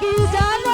কি জান